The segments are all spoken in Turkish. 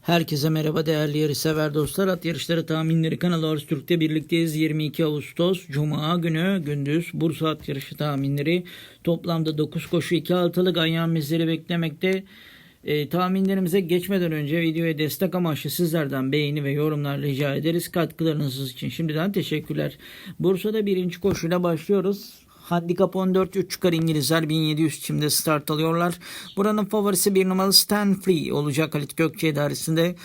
Herkese merhaba değerli yarışsever dostlar. At yarışları tahminleri kanalı Arz Türk'te birlikteyiz. 22 Ağustos Cuma günü gündüz Bursa at yarışı tahminleri. Toplamda 9 koşu 2 altılı ganyan bizleri beklemekte. E, tahminlerimize geçmeden önce videoya destek amaçlı sizlerden beğeni ve yorumlar rica ederiz. Katkılarınız için şimdiden teşekkürler. Bursa'da birinci koşuyla başlıyoruz. Handikap 14 3 çıkar İngilizler 1700 çimde start alıyorlar. Buranın favorisi bir numaralı Stan Free olacak Halit Gökçe idaresinde.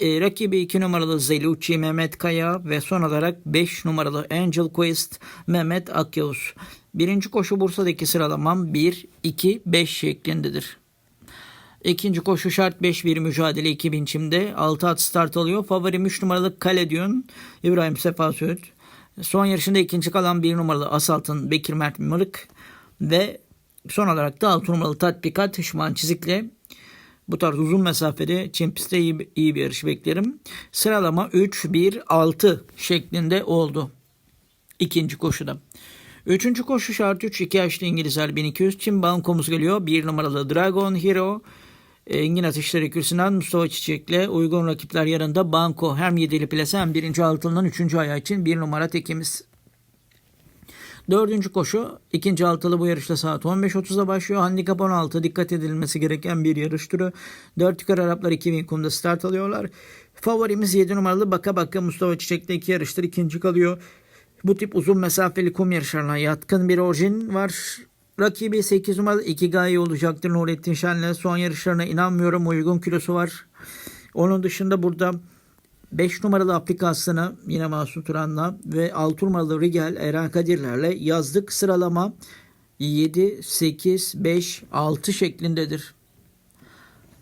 E, rakibi 2 numaralı Zelucci Mehmet Kaya ve son olarak 5 numaralı Angel Quest Mehmet Akyavuz. Birinci koşu Bursa'daki sıralamam 1, 2, 5 şeklindedir. İkinci koşu şart 5 bir mücadele 2000 çimde. 6 at start alıyor. Favorim 3 numaralı Kaledyon İbrahim Sefa Söğüt. Son yarışında ikinci kalan 1 numaralı Asalt'ın Bekir Mert Mırık. Ve son olarak da 6 numaralı Tatbikat Şman Çizik'le bu tarz uzun mesafede Çin pistte iyi, iyi bir yarış beklerim. Sıralama 3-1-6 şeklinde oldu. İkinci koşuda. Üçüncü koşu şart 3 2 yaşlı İngilizler 1200 Çin bankomuz geliyor. 1 numaralı Dragon Hero. Engin Ateşleri Kürsü'nden Mustafa Çiçek'le uygun rakipler yanında Banko hem yedili plase hem birinci altından üçüncü ayağı için bir numara tekimiz. Dördüncü koşu ikinci altılı bu yarışta saat 15.30'da başlıyor. Handikap 16 dikkat edilmesi gereken bir yarış türü. Dört yukarı Araplar 2000 kumda start alıyorlar. Favorimiz 7 numaralı Baka Baka Mustafa Çiçek'te iki yarıştır ikinci kalıyor. Bu tip uzun mesafeli kum yarışlarına yatkın bir orijin var. Rakibi 8 numaralı Ikigai olacaktır Nurettin Şen'le. Son yarışlarına inanmıyorum. Uygun kilosu var. Onun dışında burada 5 numaralı Afrika Aslanı yine Masum Turan'la ve 6 numaralı Rigel Eren Kadirler'le yazdık. Sıralama 7, 8, 5, 6 şeklindedir.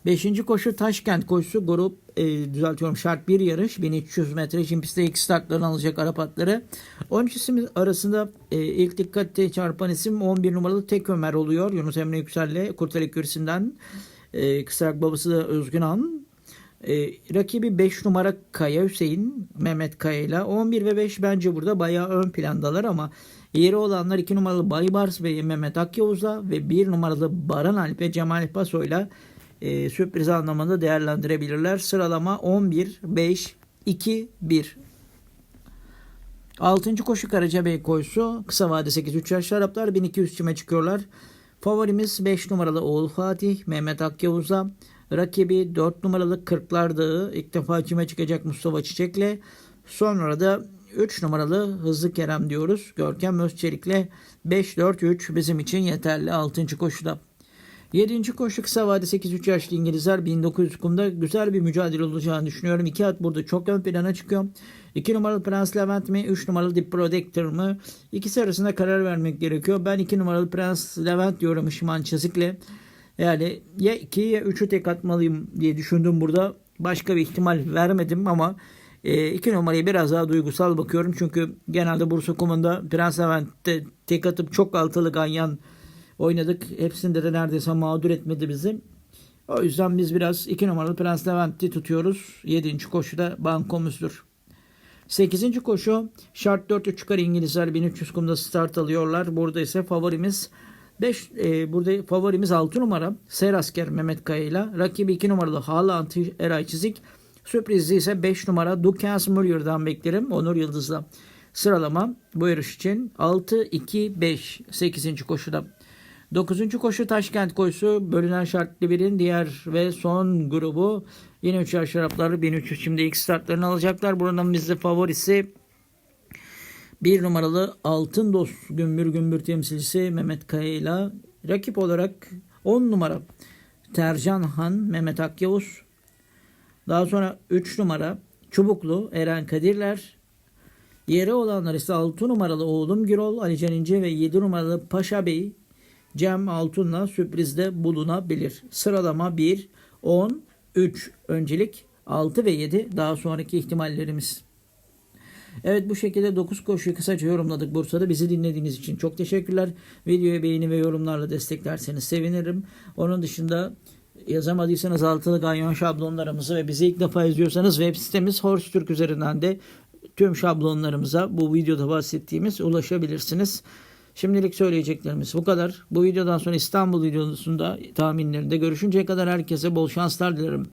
Beşinci koşu Taşkent koşusu grup e, düzeltiyorum şart bir yarış 1300 metre için pistte ilk startlarını alacak Arap atları. 13 isim arasında e, ilk dikkatte çarpan isim 11 numaralı Tek Ömer oluyor. Yunus Emre Yüksel'le Kurtelik Kürsü'nden e, kısarak babası da Özgün Han. E, rakibi 5 numara Kaya Hüseyin Mehmet Kaya ile 11 ve 5 bence burada bayağı ön plandalar ama yeri olanlar 2 numaralı Baybars ve Mehmet Akyavuz'la ve 1 numaralı Baran Alp ve Cemal Paso'yla e, sürpriz anlamında değerlendirebilirler. Sıralama 11, 5, 2, 1. 6. koşu Karacabey koşusu. Kısa vade 8-3 yaşlı Araplar 1200 çime çıkıyorlar. Favorimiz 5 numaralı Oğul Fatih Mehmet Akyavuz'la. Rakibi 4 numaralı Kırklar Dağı ilk defa çime çıkacak Mustafa Çiçek'le. Sonra da 3 numaralı Hızlı Kerem diyoruz. Görkem Özçelik'le 5-4-3 bizim için yeterli 6. koşuda. 7. koşu kısa vade 8-3 yaşlı İngilizler 1900 kumda güzel bir mücadele olacağını düşünüyorum. 2 at burada çok ön plana çıkıyor. 2 numaralı Prens Levent mi 3 numaralı Deep Protector mı? İkisi arasında karar vermek gerekiyor. Ben 2 numaralı Prens Levent diyorum Şiman Çizik'le. Yani ya 2 ya 3'ü tek atmalıyım diye düşündüm burada. Başka bir ihtimal vermedim ama 2 numarayı biraz daha duygusal bakıyorum. Çünkü genelde Bursa kumunda Prens Levent'te tek atıp çok altılı ganyan oynadık. Hepsinde de neredeyse mağdur etmedi bizi. O yüzden biz biraz 2 numaralı Prens Levent'i tutuyoruz. 7. koşuda bankomuzdur. 8. koşu şart 4 3 yukarı İngilizler 1300 kumda start alıyorlar. Burada ise favorimiz 5 e, burada favorimiz 6 numara Serasker Mehmet Kaya ile rakibi 2 numaralı Haaland Eray Çizik. Sürprizli ise 5 numara Dukens Murier'dan beklerim. Onur Yıldız'la sıralama bu yarış için 6 2 5 8. koşuda. 9. koşu Taşkent koşusu bölünen şartlı birin diğer ve son grubu yine 3 yaş Arapları 1300 şimdi ilk startlarını alacaklar. Buranın bizde favorisi bir numaralı Altın Dost Gümbür Gümbür temsilcisi Mehmet Kaya ile rakip olarak 10 numara Tercan Han Mehmet Akyavuz daha sonra 3 numara Çubuklu Eren Kadirler Yeri olanlar ise 6 numaralı oğlum Girol Ali Can İnce ve 7 numaralı Paşa Bey Cem Altun'la sürprizde bulunabilir. Sıralama 1, 10, 3 öncelik 6 ve 7 daha sonraki ihtimallerimiz. Evet bu şekilde 9 koşuyu kısaca yorumladık Bursa'da. Bizi dinlediğiniz için çok teşekkürler. Videoya beğeni ve yorumlarla desteklerseniz sevinirim. Onun dışında yazamadıysanız altılı ganyon şablonlarımızı ve bizi ilk defa izliyorsanız web sitemiz Horse Türk üzerinden de tüm şablonlarımıza bu videoda bahsettiğimiz ulaşabilirsiniz. Şimdilik söyleyeceklerimiz bu kadar. Bu videodan sonra İstanbul videosunda tahminlerinde görüşünceye kadar herkese bol şanslar dilerim.